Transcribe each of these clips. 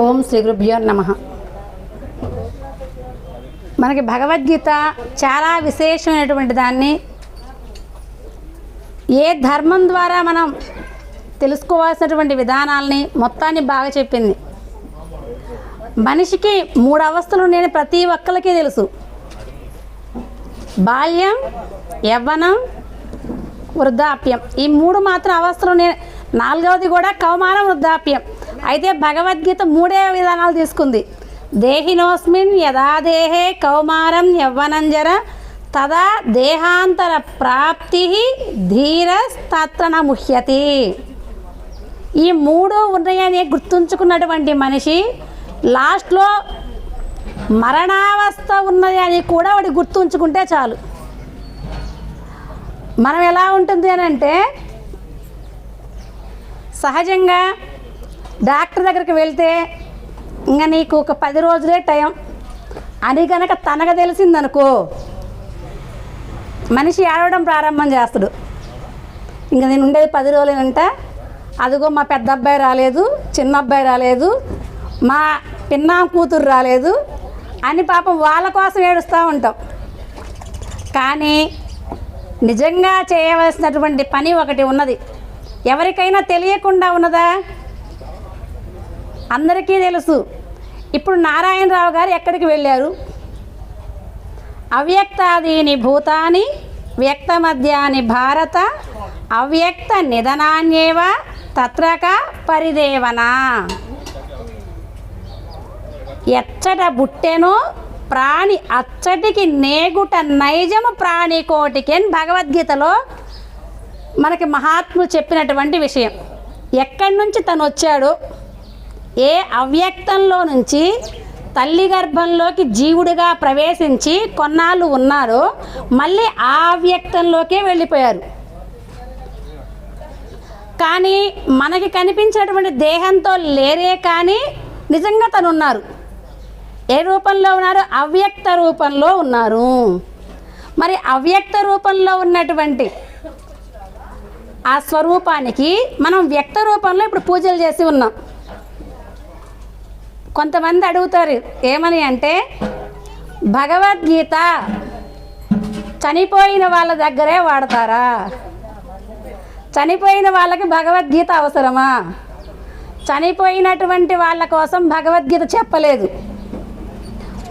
ఓం శ్రీ గురుభ్యో నమ. మనకి భగవద్గీత చాలా విశేషమైనటువంటి దాన్ని ఏ ధర్మం ద్వారా మనం తెలుసుకోవాల్సినటువంటి విధానాల్ని మొత్తాన్ని బాగా చెప్పింది. మనిషికి మూడు అవస్థలు నేను ప్రతి ఒక్కరికి తెలుసు. బాల్యం యవ్వనం వృద్ధాప్యం. ఈ మూడు మాత్రం అవస్థలు నేను నాలుగవది కూడా కౌమారం వృద్ధాప్యం. అయితే భగవద్గీత మూడే విధానాలు తీసుకుంది. దేహినోస్మిన్ యదా దేహే కౌమారం యవ్వనంజర తదా దేహాంతర ప్రాప్తి ధీరస్తత్రణ ముహ్యతి ఈ మూడు ఉన్నాయని గుర్తుంచుకున్నటువంటి మనిషి లాస్ట్లో మరణావస్థ ఉన్నది అని కూడా వాడు గుర్తుంచుకుంటే చాలు. మనం ఎలా ఉంటుంది అని అంటే సహజంగా డాక్టర్ దగ్గరికి వెళ్తే ఇంకా నీకు ఒక పది రోజులే టైం. అని కనుక తనకు తెలిసిందనుకో మనిషి ఏడవడం ప్రారంభం చేస్తాడు. ఇంకా నేను ఉండేది పది రోజులేనంట. అదిగో మా పెద్ద అబ్బాయి రాలేదు చిన్న అబ్బాయి రాలేదు మా పిన్నాం కూతురు రాలేదు అని పాపం వాళ్ళ కోసం ఏడుస్తూ ఉంటాం. కానీ నిజంగా చేయవలసినటువంటి పని ఒకటి ఉన్నది. ఎవరికైనా తెలియకుండా ఉన్నదా? అందరికీ తెలుసు. ఇప్పుడు నారాయణరావు గారు ఎక్కడికి వెళ్ళారు? అవ్యక్తాదీని భూతాని వ్యక్తమధ్యాని భారత అవ్యక్త నిధనాన్యేవ తత్రక పరిదేవన? ఎచ్చట బుట్టెనో ప్రాణి అచ్చటికి నేగుట నైజము ప్రాణి కోటికి అని భగవద్గీతలో మనకి మహాత్ములు చెప్పినటువంటి విషయం. ఎక్కడి నుంచి తను వచ్చాడో ఏ అవ్యక్తంలో నుంచి తల్లి గర్భంలోకి జీవుడిగా ప్రవేశించి కొన్నాళ్ళు ఉన్నారో మళ్ళీ ఆ అవ్యక్తంలోకే వెళ్ళిపోయారు. కానీ మనకి కనిపించినటువంటి దేహంతో లేరే కానీ నిజంగా తను ఉన్నారు ఏ రూపంలో ఉన్నారు? అవ్యక్త రూపంలో ఉన్నారు. మరి అవ్యక్త రూపంలో ఉన్నటువంటి ఆ స్వరూపానికి మనం వ్యక్త రూపంలో ఇప్పుడు పూజలు చేసి ఉన్నాం. కొంతమంది అడుగుతారు ఏమని అంటే భగవద్గీత చనిపోయిన వాళ్ళ దగ్గరే వాడతారా? చనిపోయిన వాళ్ళకి భగవద్గీత అవసరమా? చనిపోయినటువంటి వాళ్ళ కోసం భగవద్గీత చెప్పలేదు.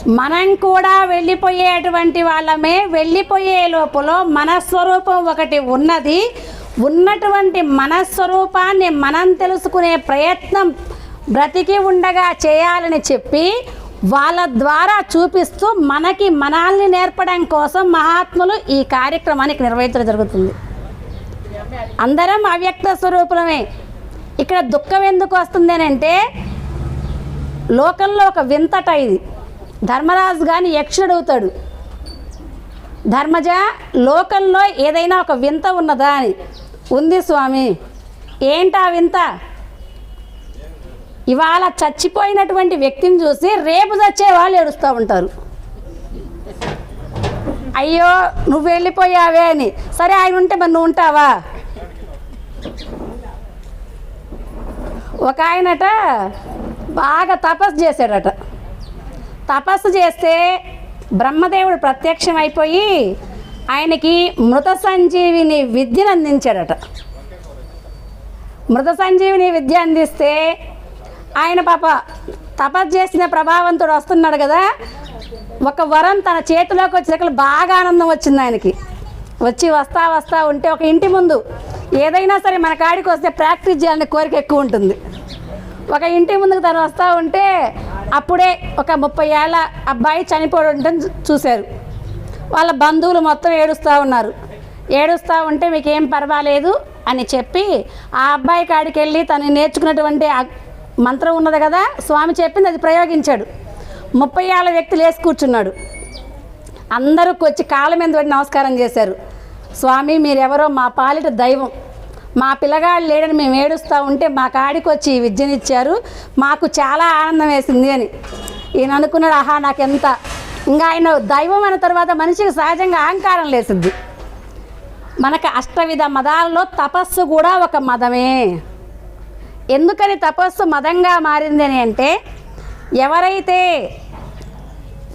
మనం కూడా వెళ్ళిపోయేటువంటి వాళ్ళమే వెళ్ళిపోయే లోపల మనస్వరూపం ఒకటి ఉన్నది. ఉన్నటువంటి మనస్వరూపాన్ని మనం తెలుసుకునే ప్రయత్నం బ్రతికి ఉండగా చేయాలని చెప్పి వాళ్ళ ద్వారా చూపిస్తూ మనకి మనల్ని నేర్పడం కోసం మహాత్ములు ఈ కార్యక్రమానికి నిర్వహించడం జరుగుతుంది. అందరం అవ్యక్త స్వరూపులమే. ఇక్కడ దుఃఖం ఎందుకు వస్తుంది అని అంటే లోకంలో ఒక వింతట ఇది. ధర్మరాజు కానీ యక్షుడు అవుతాడు. ధర్మజ లోకంలో ఏదైనా ఒక వింత ఉన్నదా అని. ఉంది స్వామి. ఏంటా వింత? ఇవాళ చచ్చిపోయినటువంటి వ్యక్తిని చూసి రేపు చచ్చే వాళ్ళు ఏడుస్తూ ఉంటారు. అయ్యో నువ్వు వెళ్ళిపోయావే అని. సరే ఆయన ఉంటే మరి నువ్వు ఉంటావా? ఒక ఆయనట బాగా తపస్సు చేశాడట. తపస్సు చేస్తే బ్రహ్మదేవుడు ప్రత్యక్షం అయిపోయి ఆయనకి మృత సంజీవిని విద్యను అందించాడట. మృత సంజీవిని విద్య అందిస్తే ఆయన పాప తపస్ చేసిన ప్రభావంతుడు వస్తున్నాడు కదా. ఒక వరం తన చేతిలోకి వచ్చేసరికి బాగా ఆనందం వచ్చింది ఆయనకి. వచ్చి వస్తా వస్తా ఉంటే ఒక ఇంటి ముందు ఏదైనా సరే మన కాడికి వస్తే ప్రాక్టీస్ చేయాలనే కోరిక ఎక్కువ ఉంటుంది. ఒక ఇంటి ముందుకు తను వస్తూ ఉంటే అప్పుడే ఒక ముప్పై ఏళ్ళ అబ్బాయి చనిపోవడం చూశారు. వాళ్ళ బంధువులు మొత్తం ఏడుస్తూ ఉన్నారు. ఏడుస్తూ ఉంటే మీకేం పర్వాలేదు అని చెప్పి ఆ అబ్బాయి కాడికి వెళ్ళి తను నేర్చుకున్నటువంటి మంత్రం ఉన్నది కదా? స్వామి చెప్పింది అది ప్రయోగించాడు. ముప్పై ఏళ్ళ వ్యక్తి లేచి కూర్చున్నాడు. అందరూ వచ్చి కాళ్ళ మీద పడి నమస్కారం చేశారు. స్వామి మీరెవరో మా పాలిట దైవం. మా పిల్లగాడు లేడని మేము ఏడుస్తూ ఉంటే మా కాడికి వచ్చి ఈ విద్యనిచ్చారు మాకు చాలా ఆనందం వేసింది అని. ఈయన అనుకున్నాడు ఆహా నాకెంత? ఇంకా ఆయన దైవం అన్న తర్వాత మనిషికి సహజంగా అహంకారం లేసిద్ది మనకు అష్టవిధ మదాలలో తపస్సు కూడా ఒక మదమే ఎందుకని తపస్సు మదంగా మారిందని అంటే ఎవరైతే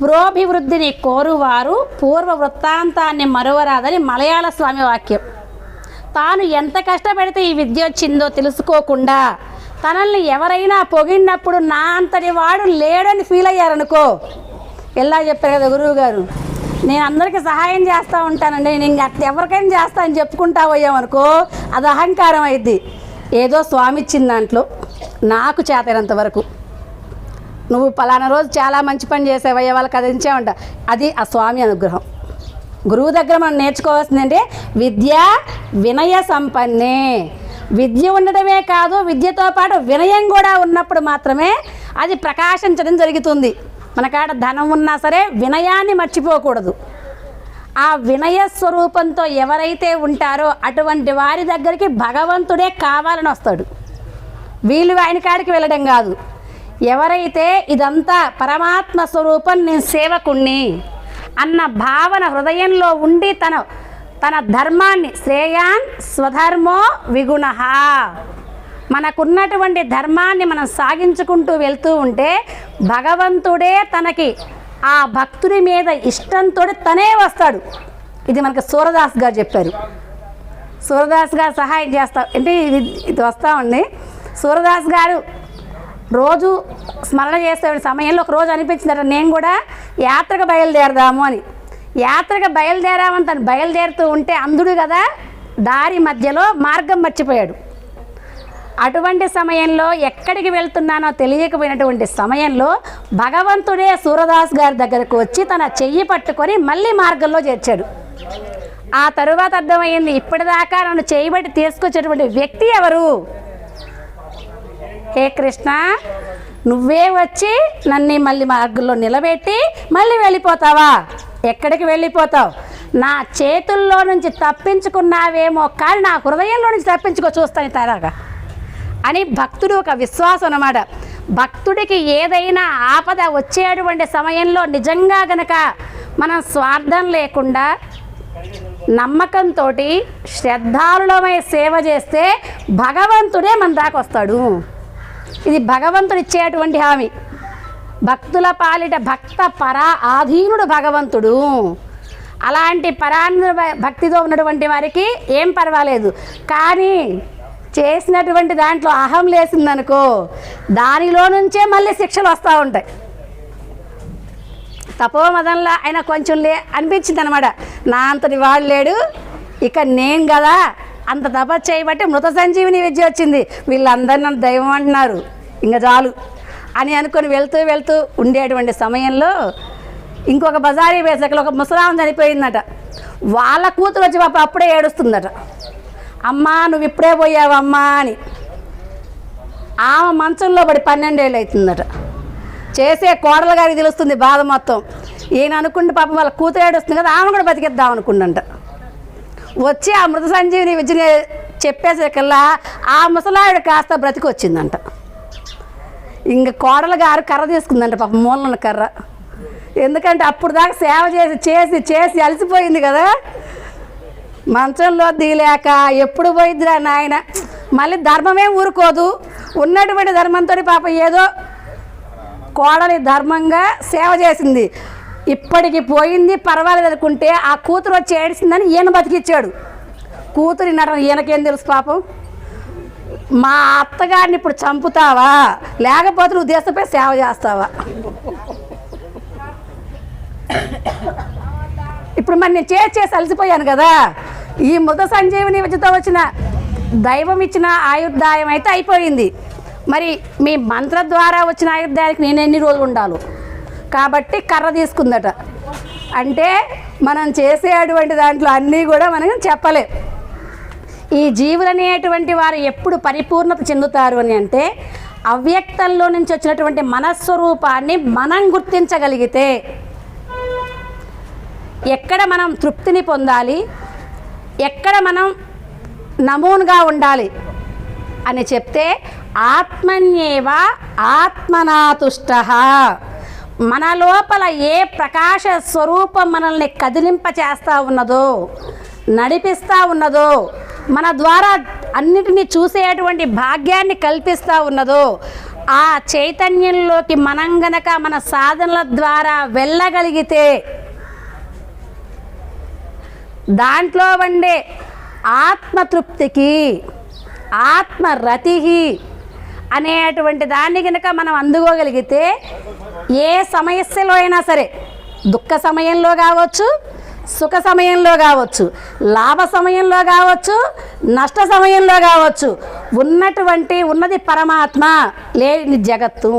పురోభివృద్ధిని కోరువారు పూర్వ వృత్తాంతాన్ని మరువరాదని మలయాళ స్వామి వాక్యం. తాను ఎంత కష్టపడితే ఈ విద్య వచ్చిందో తెలుసుకోకుండా తనల్ని ఎవరైనా పొగిడినప్పుడు నా అంతటి వాడు లేడని ఫీల్ అయ్యారనుకో. ఎలా చెప్పారు కదా గురువు గారు నేను అందరికీ సహాయం చేస్తూ ఉంటానండి నేను ఎవరికైనా చేస్తా అని చెప్పుకుంటా పోయామనుకో అది అహంకారం అయింది ఏదో స్వామి ఇచ్చిన దాంట్లో నాకు చేతనంత వరకు. నువ్వు పలానా రోజు చాలా మంచి పని చేసావయ్యా వాళ్ళకి అది ఇచ్చావంట అది ఆ స్వామి అనుగ్రహం. గురువు దగ్గర మనం నేర్చుకోవాల్సిందంటే విద్య వినయ సంపన్నే. విద్య ఉండడమే కాదు విద్యతో పాటు వినయం కూడా ఉన్నప్పుడు మాత్రమే అది ప్రకాశించడం జరుగుతుంది. మన కాడ ధనం ఉన్నా సరే వినయాన్ని మర్చిపోకూడదు. ఆ వినయ స్వరూపంతో ఎవరైతే ఉంటారో అటువంటి వారి దగ్గరికి భగవంతుడే కావాలని వస్తాడు. వీళ్ళు ఆయన కాడికి వెళ్ళడం కాదు. ఎవరైతే ఇదంతా పరమాత్మ స్వరూపం నేను సేవకుణ్ణి అన్న భావన హృదయంలో ఉండి తన తన ధర్మాన్ని శ్రేయాన్ స్వధర్మో విగుణ. మనకున్నటువంటి ధర్మాన్ని మనం సాగించుకుంటూ వెళ్తూ ఉంటే భగవంతుడే తనకి ఆ భక్తుడి మీద ఇష్టంతో తనే వస్తాడు. ఇది మనకి సూరదాస్ గారు చెప్పారు. సూరదాస్ గారు సహాయం చేస్తా అంటే ఇది ఇది వస్తామండి. సూరదాస్ గారు రోజు స్మరణ చేసే సమయంలో ఒక రోజు అనిపించిందట నేను కూడా యాత్రకు బయలుదేరదాము అని. యాత్రకు బయలుదేరామని తను బయలుదేరుతూ ఉంటే అందుడు కదా దారి మధ్యలో మార్గం మర్చిపోయాడు. అటువంటి సమయంలో ఎక్కడికి వెళ్తున్నానో తెలియకపోయినటువంటి సమయంలో భగవంతుడే సూరదాస్ గారి దగ్గరకు వచ్చి తన చెయ్యి పట్టుకొని మళ్ళీ మార్గంలో చేర్చాడు. ఆ తరువాత అర్థమైంది ఇప్పటిదాకా నన్ను చేయబట్టి తీసుకొచ్చేటువంటి వ్యక్తి ఎవరు? హే కృష్ణ నువ్వే వచ్చి నన్ను మళ్ళీ మార్గంలో నిలబెట్టి మళ్ళీ వెళ్ళిపోతావా? ఎక్కడికి వెళ్ళిపోతావు? నా చేతుల్లో నుంచి తప్పించుకున్నావేమో కానీ నా హృదయంలో నుంచి తప్పించుకో చూస్తాను తరాగా. అని భక్తుడు ఒక విశ్వాసం అన్నమాట. భక్తుడికి ఏదైనా ఆపద వచ్చేటువంటి సమయంలో నిజంగా గనక మనం స్వార్థం లేకుండా నమ్మకంతో శ్రద్ధాలులమై సేవ చేస్తే భగవంతుడే మన దాకా వస్తాడు. ఇది భగవంతుడు ఇచ్చేటువంటి హామీ. భక్తుల పాలిట భక్త పరా ఆధీనుడు భగవంతుడు. అలాంటి పరాన్న భక్తితో ఉన్నటువంటి వారికి ఏం పర్వాలేదు. కానీ చేసినటువంటి దాంట్లో అహం లేసిందనుకో దానిలో నుంచే మళ్ళీ శిక్షలు వస్తూ ఉంటాయి. తపోమదంలో ఆయన కొంచెం లే అనిపించింది అనమాట నా అంతటి వాడు లేడు ఇక నేను కదా అంత తపస్సు చేయబట్టి మృత సంజీవిని విద్య వచ్చింది. వీళ్ళందరూ నన్ను దైవం అంటున్నారు. ఇంకా చాలు అని అనుకొని వెళ్తూ వెళ్తూ ఉండేటువంటి సమయంలో ఇంకొక బజారీ వేసకలో ఒక ముసలాం చనిపోయిందట. వాళ్ళ కూతురు వచ్చి పాప అప్పుడే ఏడుస్తుందట. అమ్మా నువ్వు ఇప్పుడే పోయావమ్మా అని. ఆమె మంచంలో పడి పన్నెండేళ్ళు అవుతుందట చేసే కోడలు గారికి తెలుస్తుంది బాధ మొత్తం. ఈయన అనుకుంటే పాపం వాళ్ళ కూతురు ఏడుస్తుంది కదా ఆమె కూడా బతికిద్దాం అనుకుండంట వచ్చి ఆ మృత సంజీవిని విద్యని చెప్పేసరికల్లా ఆ ముసలావిడ కాస్త బ్రతికొచ్చిందంట. ఇంక కోడలు గారు కర్ర తీసుకుందంట పాపం మూలన కర్ర. ఎందుకంటే అప్పుడు దాకా సేవ చేసి చేసి చేసి అలసిపోయింది కదా. మంచంలో దిగలేక ఎప్పుడు పోయిద్దిరా నాయన? మళ్ళీ ధర్మమే ఊరుకోదు. ఉన్నటువంటి ధర్మంతో పాప ఏదో కోడలి ధర్మంగా సేవ చేసింది. ఇప్పటికి పోయింది పర్వాలేదు అనుకుంటే ఆ కూతురు వచ్చి ఏడిసిందని ఈయన బతికిచ్చాడు. కూతురి నటన ఈయనకేం తెలుసు పాపం? మా అత్తగారిని ఇప్పుడు చంపుతావా? లేకపోతే నువ్వు దేశంపై సేవ చేస్తావా? ఇప్పుడు మరి నేను చేసి చేసి అలసిపోయాను కదా. ఈ మృత సంజీవిని విద్యతో వచ్చిన దైవం ఇచ్చిన ఆయుర్దాయం అయితే అయిపోయింది. మరి మీ మంత్ర ద్వారా వచ్చిన ఆయుర్దాయానికి నేను ఎన్ని రోజులు ఉండాలి? కాబట్టి కర్ర తీసుకుందట. అంటే మనం చేసేటువంటి దాంట్లో అన్నీ కూడా మనం చెప్పలేం. ఈ జీవులు అనేటువంటి వారు ఎప్పుడు పరిపూర్ణత చెందుతారు అని అంటే అవ్యక్తంలో నుంచి వచ్చినటువంటి మనస్వరూపాన్ని మనం గుర్తించగలిగితే ఎక్కడ మనం తృప్తిని పొందాలి? ఎక్కడ మనం నమూనుగా ఉండాలి అని చెప్తే ఆత్మన్యేవ ఆత్మనాతుష్ట. మన లోపల ఏ ప్రకాశ స్వరూపం మనల్ని కదిలింప చేస్తూ ఉన్నదో నడిపిస్తూ ఉన్నదో మన ద్వారా అన్నిటినీ చూసేటువంటి భాగ్యాన్ని కల్పిస్తూ ఉన్నదో ఆ చైతన్యంలోకి మనం గనక మన సాధనల ద్వారా వెళ్ళగలిగితే దాంట్లో వండే ఆత్మతృప్తికి ఆత్మరతి అనేటువంటి దాన్ని కనుక మనం అందుకోగలిగితే ఏ సమస్యలో అయినా సరే దుఃఖ సమయంలో కావచ్చు సుఖ సమయంలో కావచ్చు లాభ సమయంలో కావచ్చు నష్ట సమయంలో కావచ్చు ఉన్నటువంటి ఉన్నది పరమాత్మ లేని జగత్తు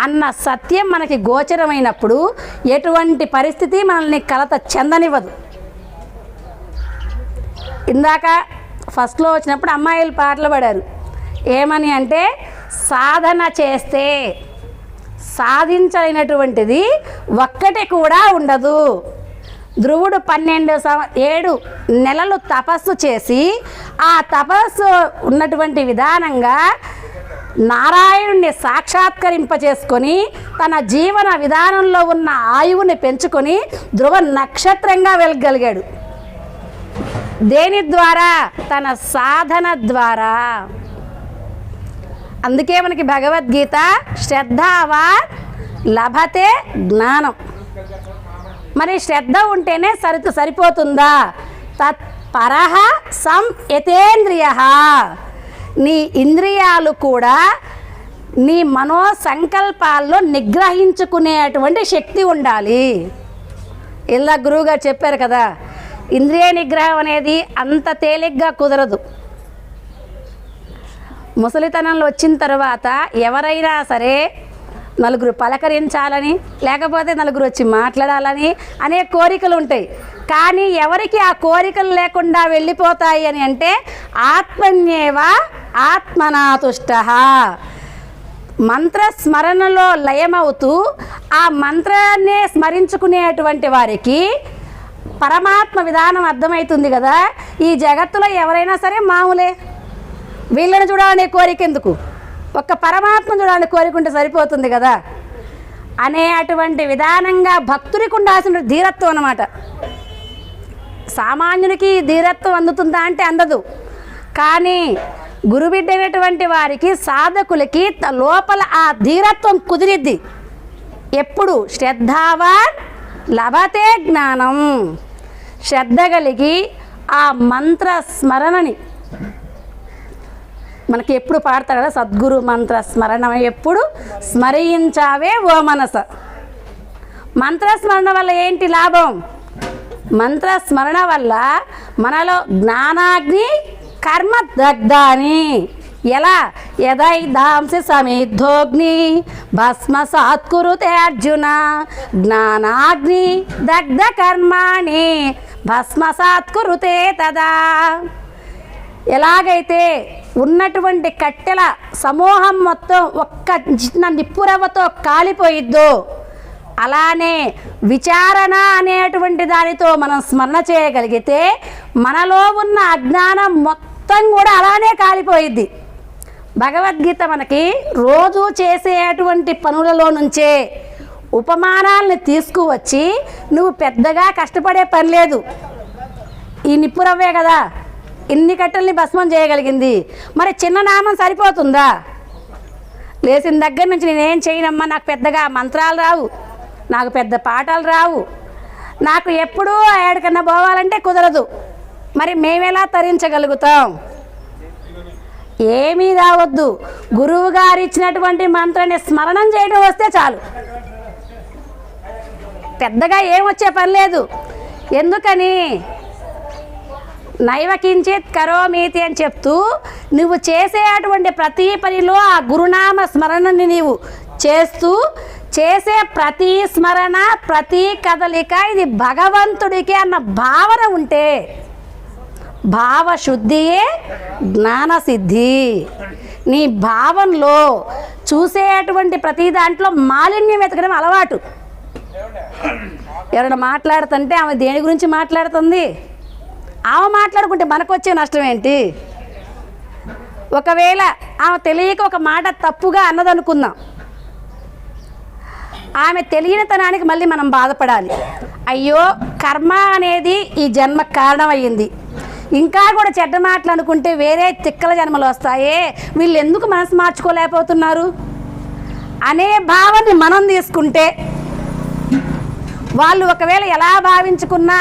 అన్న సత్యం మనకి గోచరమైనప్పుడు ఎటువంటి పరిస్థితి మనల్ని కలత చెందనివ్వదు. ఇందాక ఫస్ట్లో వచ్చినప్పుడు అమ్మాయిలు పాటలు పాడారు. ఏమని అంటే సాధన చేస్తే సాధించలేనటువంటిది ఒక్కటి కూడా ఉండదు. ధ్రువుడు పన్నెండు సంవ ఏడు నెలలు తపస్సు చేసి ఆ తపస్సు ఉన్నటువంటి విధానంగా నారాయణుణ్ణి సాక్షాత్కరింపచేసుకొని తన జీవన విధానంలో ఉన్న ఆయువుని పెంచుకొని ధ్రువ నక్షత్రంగా వెళ్ళగలిగాడు దేని ద్వారా? తన సాధన ద్వారా. అందుకే మనకి భగవద్గీత శ్రద్ధావా లభతే జ్ఞానం. మరి శ్రద్ధ ఉంటేనే సరి సరిపోతుందా? తత్ పరహ సం యతేంద్రియ. నీ ఇంద్రియాలు కూడా నీ మనో సంకల్పాల్లో నిగ్రహించుకునేటువంటి శక్తి ఉండాలి. ఇలా గురువుగారు చెప్పారు కదా ఇంద్రియ నిగ్రహం అనేది అంత తేలిగ్గా కుదరదు. ముసలితనంలో వచ్చిన తర్వాత ఎవరైనా సరే నలుగురు పలకరించాలని లేకపోతే నలుగురు వచ్చి మాట్లాడాలని అనే కోరికలు ఉంటాయి. కానీ ఎవరికి ఆ కోరికలు లేకుండా వెళ్ళిపోతాయి అని అంటే ఆత్మన్యేవ ఆత్మనాతుష్ట. మంత్ర స్మరణలో లయమవుతూ ఆ మంత్రాన్నే స్మరించుకునేటువంటి వారికి పరమాత్మ విధానం అర్థమవుతుంది కదా? ఈ జగత్తులో ఎవరైనా సరే మామూలే. వీళ్ళని చూడాలనే కోరిక ఎందుకు? ఒక్క పరమాత్మ చూడాలని కోరిక ఉంటే సరిపోతుంది కదా? అనే అటువంటి విధానంగా భక్తుడికి ఉండాల్సిన ధీరత్వం అన్నమాట. సామాన్యునికి ఈ ధీరత్వం అందుతుందా అంటే అందదు. కానీ గురుబిడ్డైనటువంటి వారికి సాధకులకి త- లోపల ఆ ధీరత్వం కుదిరిద్ది. ఎప్పుడు? శ్రద్ధావాన్ లభతే జ్ఞానం. శ్రద్ధ కలిగి ఆ మంత్ర స్మరణని. మనకి ఎప్పుడు పాడతారు కదా? సద్గురు మంత్ర స్మరణ ఎప్పుడు స్మరించావే ఓ మనస. మంత్రస్మరణ వల్ల ఏంటి లాభం? మంత్రస్మరణ వల్ల మనలో జ్ఞానాగ్ని కర్మ దగ్ధాని. ఎలా? యదైదాంసి సమిద్ధోగ్ని. భస్మ సాత్కురుతే అర్జున. జ్ఞానాగ్ని దగ్ధ కర్మాణి. భస్మసాత్ కురుతే తదా. ఎలాగైతే ఉన్నటువంటి కట్టెల సమూహం మొత్తం ఒక్క చిన్న నిప్పురవ్వతో కాలిపోయిద్దో అలానే విచారణ అనేటువంటి దానితో మనం స్మరణ చేయగలిగితే మనలో ఉన్న అజ్ఞానం మొత్తం కూడా అలానే కాలిపోయిద్ది. భగవద్గీత మనకి రోజు చేసేటువంటి పనులలో నుంచే ఉపమానాలను తీసుకువచ్చి నువ్వు పెద్దగా కష్టపడే పని లేదు. ఈ నిప్పురవ్వే కదా. ఇన్ని కట్టెల్ని భస్మం చేయగలిగింది. మరి చిన్న నామం సరిపోతుందా? లేచిన దగ్గర నుంచి నేనేం చేయనమ్మా? నాకు పెద్దగా మంత్రాలు రావు. నాకు పెద్ద పాఠాలు రావు. నాకు ఎప్పుడూ ఎక్కడికన్నా పోవాలంటే కుదరదు. మరి మేమెలా తరించగలుగుతాం? ఏమీ రావద్దు. గురువు గారు ఇచ్చినటువంటి మంత్రాన్ని స్మరణం చేయడం వస్తే చాలు. పెద్దగా ఏం వచ్చే పని లేదు. ఎందుకని? నైవకించిత్ కరోమీతి అని చెప్తూ నువ్వు చేసేటువంటి ప్రతి పనిలో ఆ గురునామ స్మరణని నీవు చేస్తూ చేసే ప్రతి స్మరణ ప్రతి కదలిక ఇది భగవంతుడికి అన్న భావన ఉంటే భావశుద్ధియే జ్ఞానసిద్ధి. నీ భావంలో చూసేటువంటి ప్రతి దాంట్లో మాలిన్యం వెతకడం అలవాటు. ఎవరైనా మాట్లాడుతుంటే ఆమె దేని గురించి మాట్లాడుతుంది? ఆమె మాట్లాడుకుంటే మనకు వచ్చే నష్టం ఏంటి? ఒకవేళ ఆమె తెలియక ఒక మాట తప్పుగా అన్నదనుకుందాం. ఆమె తెలియనితనానికి మళ్ళీ మనం బాధపడాలి. అయ్యో కర్మ అనేది ఈ జన్మ కారణమయ్యింది. ఇంకా కూడా చెడ్డ మాటలు అనుకుంటే వేరే తిక్కల జన్మలు వస్తాయే. వీళ్ళు ఎందుకు మనసు మార్చుకోలేకపోతున్నారు? అనే భావాన్ని మనం తీసుకుంటే వాళ్ళు ఒకవేళ ఎలా భావించుకున్నా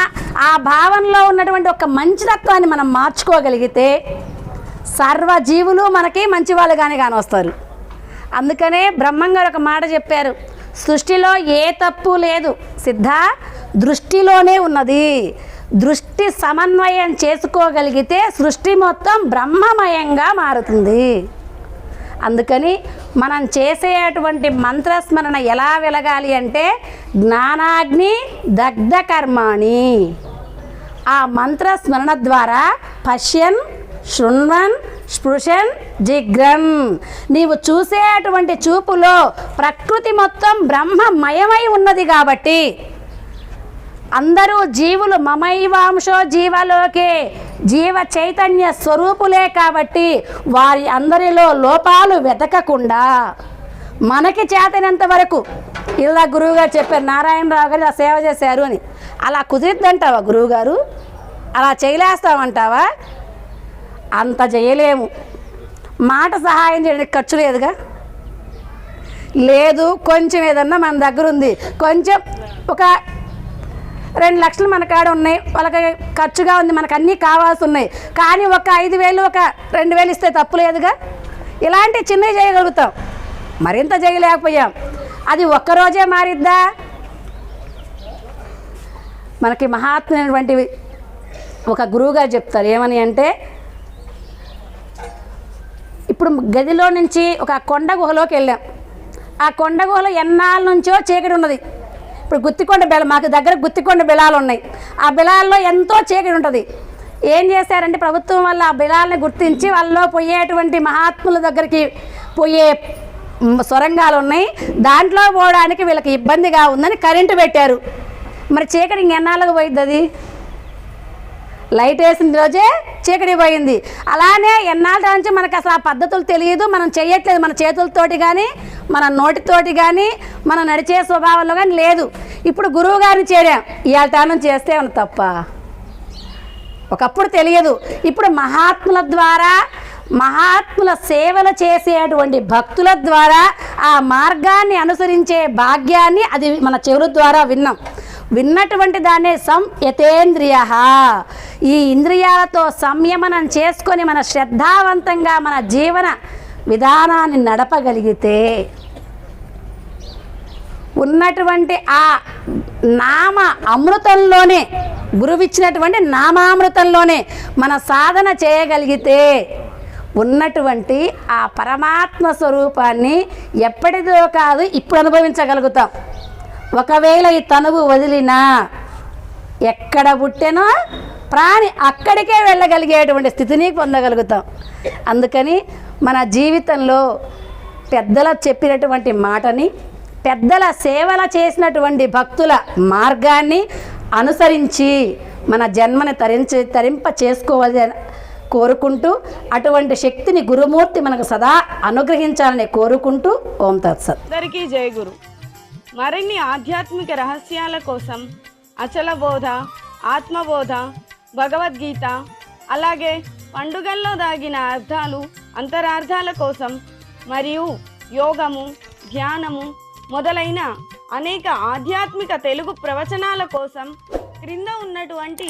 ఆ భావనలో ఉన్నటువంటి ఒక మంచి తత్వాన్ని మనం మార్చుకోగలిగితే సర్వజీవులు మనకి మంచివాళ్ళుగానే కాని వస్తారు అందుకనే బ్రహ్మంగారు ఒక మాట చెప్పారు సృష్టిలో ఏ తప్పు లేదు సిద్ధ? దృష్టిలోనే ఉన్నది. దృష్టి సమన్వయం చేసుకోగలిగితే సృష్టి మొత్తం బ్రహ్మమయంగా మారుతుంది. అందుకని మనం చేసేటువంటి మంత్రస్మరణ ఎలా వెలగాలి అంటే జ్ఞానాగ్ని దగ్ధకర్మాణి. ఆ మంత్ర స్మరణ ద్వారా పశ్యన్ శృణ్వన్ స్పృశన్ జిగ్రన్ నీవు చూసేటువంటి చూపులో ప్రకృతి మొత్తం బ్రహ్మమయమై ఉన్నది కాబట్టి అందరూ జీవులు మమైవాంశో జీవలోకే జీవ చైతన్య స్వరూపులే కాబట్టి వారి అందరిలో లోపాలు వెతకకుండా మనకి చేతనంత వరకు. ఇలా గురువుగారు చెప్పారు నారాయణరావు గారు ఇలా సేవ చేశారు అని. అలా కుదిరిద్దంటావా గురువుగారు? అలా చేయలేస్తామంటావా అంత చేయలేము. మాట సహాయం చేయడానికి ఖర్చు లేదుగా? లేదు కొంచెం ఏదన్నా మన దగ్గర ఉంది. కొంచెం ఒక రెండు లక్షలు మన కాడ ఉన్నాయి. వాళ్ళకి ఖర్చుగా ఉంది మనకు అన్నీ కావాల్సి ఉన్నాయి. కానీ ఒక ఐదు వేలు ఒక రెండు వేలు ఇస్తే తప్పు లేదుగా? ఇలాంటి చిన్నవి చేయగలుగుతాం. మరింత చేయలేకపోయాం అది ఒక్కరోజే మారిద్దా? మనకి మహాత్మైనటువంటి ఒక గురువుగారు చెప్తారు ఏమని అంటే ఇప్పుడు గదిలో నుంచి ఒక కొండ గుహలోకి వెళ్ళాం. ఆ కొండ గుహలో ఎన్నాళ్ళ నుంచో చీకటి ఉన్నది. ఇప్పుడు గుత్తికొండ బెల మాకు దగ్గర గుత్తికొండ బిలాలు ఉన్నాయి. ఆ బిలాల్లో ఎంతో చీకటి ఉంటుంది. ఏం చేశారంటే ప్రభుత్వం వల్ల ఆ బిలాలని గుర్తించి వాళ్ళలో పోయేటువంటి మహాత్ముల దగ్గరికి పోయే సొరంగాలు ఉన్నాయి దాంట్లో పోవడానికి వీళ్ళకి ఇబ్బందిగా ఉందని కరెంటు పెట్టారు. మరి చీకటి ఇంకెన్నాళ్ళకు పోయిద్ది అది లైట్ వేసిన రోజే చీకటి పోయింది. అలానే ఎన్నాళ్ళ నుంచి మనకు అసలు ఆ పద్ధతులు తెలియదు. మనం చేయట్లేదు మన చేతులతోటి కానీ మన నోటితోటి కానీ మనం నడిచే స్వభావంలో కానీ లేదు. ఇప్పుడు గురువు గారిని చేరాం. ఇవాళ చేస్తే ఏమన్నా తప్ప? ఒకప్పుడు తెలియదు. ఇప్పుడు మహాత్ముల ద్వారా మహాత్ముల సేవలు చేసేటువంటి భక్తుల ద్వారా ఆ మార్గాన్ని అనుసరించే భాగ్యాన్ని అది మన చెవుల ద్వారా విన్నాం. విన్నటువంటి దాన్నే సం యతేంద్రియ ఈ ఇంద్రియాలతో సంయమనం చేసుకొని మన శ్రద్ధావంతంగా మన జీవన విధానాన్ని నడపగలిగితే ఉన్నటువంటి ఆ నామ అమృతంలోనే గురువిచ్చినటువంటి నామామృతంలోనే మన సాధన చేయగలిగితే ఉన్నటువంటి ఆ పరమాత్మ స్వరూపాన్ని ఎప్పటిదో కాదు ఇప్పుడు అనుభవించగలుగుతాం. ఒకవేళ ఈ తనువు వదిలినా ఎక్కడ పుట్టెనో ప్రాణి అక్కడికే వెళ్ళగలిగేటువంటి స్థితిని పొందగలుగుతాం. అందుకని మన జీవితంలో పెద్దల చెప్పినటువంటి మాటని పెద్దల సేవల చేసినటువంటి భక్తుల మార్గాన్ని అనుసరించి మన జన్మని తరించి తరింప చేసుకోవాలి కోరుకుంటూ అటువంటి శక్తిని గురుమూర్తి మనకు సదా అనుగ్రహించాలని కోరుకుంటూ ఓం తత్సత్. అందరికీ జయ గురు. మరిన్ని ఆధ్యాత్మిక రహస్యాల కోసం అచల బోధ ఆత్మబోధ భగవద్గీత అలాగే పండుగల్లో దాగిన అర్థాలు అంతరార్థాల కోసం మరియు యోగము ధ్యానము మొదలైన అనేక ఆధ్యాత్మిక తెలుగు ప్రవచనాల కోసం క్రింద ఉన్నటువంటి